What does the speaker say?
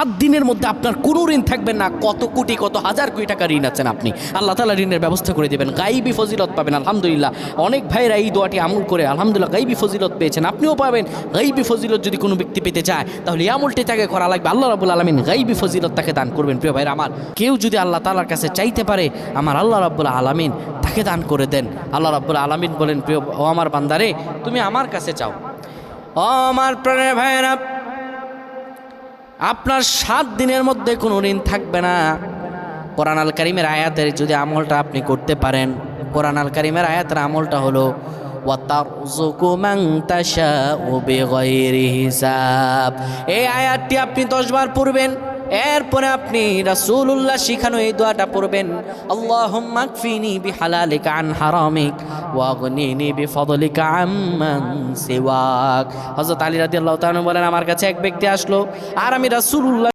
সাত দিনের মধ্যে আপনার কোনো ঋণ থাকবে না। কত কোটি, কত হাজার কোটি টাকা ঋণ আছেন আপনি। আল্লাহ তালা ঋণের ব্যবস্থা করে দেবেন। গাইবি ফজিলত পাবেন, আলহামদুলিল্লাহ। অনেক ভাইরা এই দোয়াটি আমল করে, আলহামদুলিল্লাহ, গাইবি ফজিলত পেয়েছেন। আপনিও পাবেন। গাইবি ফজিলত যদি কোনো ব্যক্তি পেতে চায়, তাহলে এই আমলটি তাকে করা লাগবে। আল্লাহ রাবুল আলমিন গাইবি ফজিলত তাকে দান করবেন। প্রিয় ভাইরা আমার, কেউ যদি আল্লাহ তালার কাছে চাইতে পারে, আমার আল্লাহ রাবুল আলমিন তাকে দান করে দেন। আল্লাহ রাবুল আলমিন বলেন, প্রিয়, ও আমার বান্দারে, তুমি আমার কাছে চাও। ও আমার প্রাণের ভাইয়েরা আপনার সাত দিনের মধ্যে কোনো ঋণ থাকবে না। কোরআন আল কারিমের আয়াতের যদি আমলটা আপনি করতে পারেন, কোরআন আল কারিমের আয়াতের আমলটা হলো এই আয়াতটি আপনি দশবার পড়বেন এরপরে আপনি রাসূলুল্লাহ শিখানো এই দোয়াটা পড়বেন, আল্লাহুম্মা কফিনি আলী রাদিয়াল্লাহু তাআলা বলেন, আমার কাছে এক ব্যক্তি আসলো আর আমি রাসূলুল্লাহ